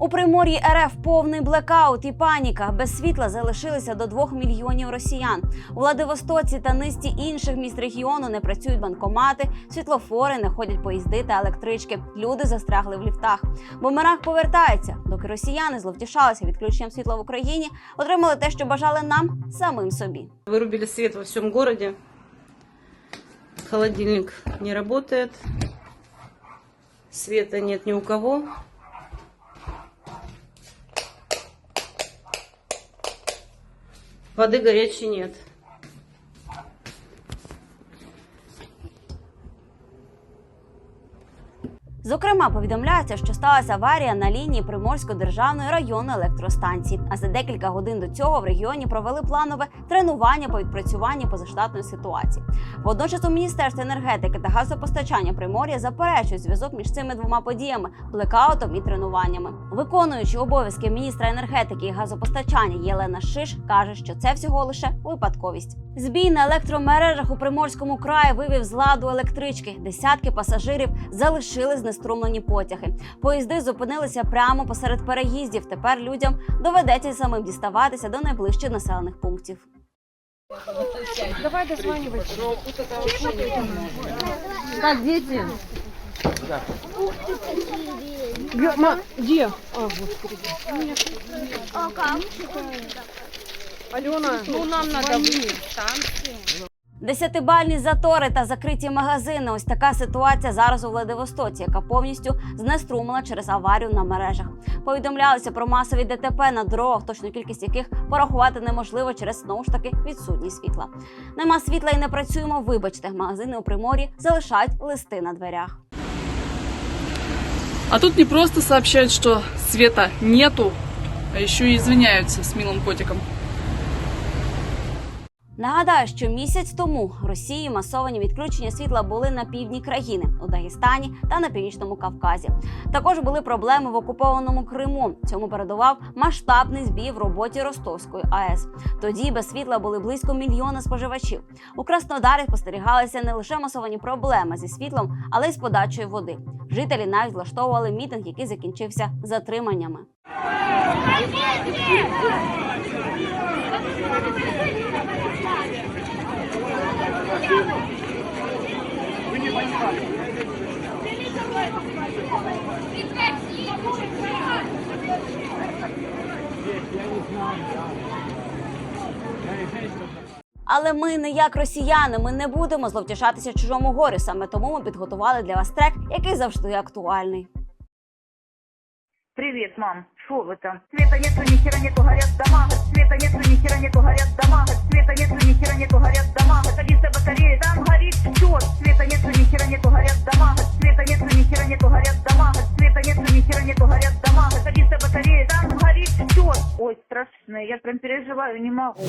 У примор'ї РФ повний блекаут і паніка. Без світла залишилися до 2 мільйонів росіян. У Владивостоці та низці інших міст регіону не працюють банкомати, світлофори, не ходять поїзди та електрички. Люди застрягли в ліфтах. Бумеранг повертається. Доки росіяни зловтішалися відключенням світла в Україні, отримали те, що бажали нам самим собі. Вырубили свет во всем городе. Холодильник не работает. Света нет ни у кого. Воды горячей нет. Зокрема, повідомляється, що сталася аварія на лінії Приморської державної районної електростанції. А за декілька годин до цього в регіоні провели планове тренування по відпрацюванні позаштатної ситуації. Водночас у міністерстві енергетики та газопостачання Примор'я заперечують зв'язок між цими двома подіями блекаутом і тренуваннями. Виконуючи обов'язки міністра енергетики і газопостачання Єлена Шиш каже, що це всього лише випадковість. Збій на електромережах у Приморському краї вивів з ладу електрички. Десятки пасажирів залишили знеструмлені потяги. Поїзди зупинилися прямо посеред переїздів. Тепер людям доведеться самим діставатися до найближчих населених пунктів. Как дети? Г- ма- Где? А, господи. Алена, ну нам надо Десятибальні затори та закриті магазини. Ось така ситуація зараз у Владивостоці, яка повністю знеструмила через аварію на мережах. Повідомлялося про масові ДТП на дорогах, точну кількість яких порахувати неможливо через знову ж таки відсутність світла. Нема світла і не працюємо. Вибачте, магазини у приморі залишають листи на дверях. А тут не просто сообщают, что света нету, а еще и извиняются с милым котиком. Нагадаю, що місяць тому Росії масовані відключення світла були на півдні країни у Дагестані та на північному Кавказі. Також були проблеми в окупованому Криму. Цьому передував масштабний збій в роботі Ростовської АЕС. Тоді без світла були близько мільйона споживачів. У Краснодарі спостерігалися не лише масовані проблеми зі світлом, але й з подачею води. Жителі навіть влаштовували мітинг, який закінчився затриманнями. Але ми не як росіяни, ми не будемо зловтішатися чужому горю. Саме тому ми підготували для вас трек, який завжди актуальний. Привет, мам. Шо вы там? Света нету, ни хера нету, горят дома. Света нету, Ой, страшно, я прям переживаю, не могу.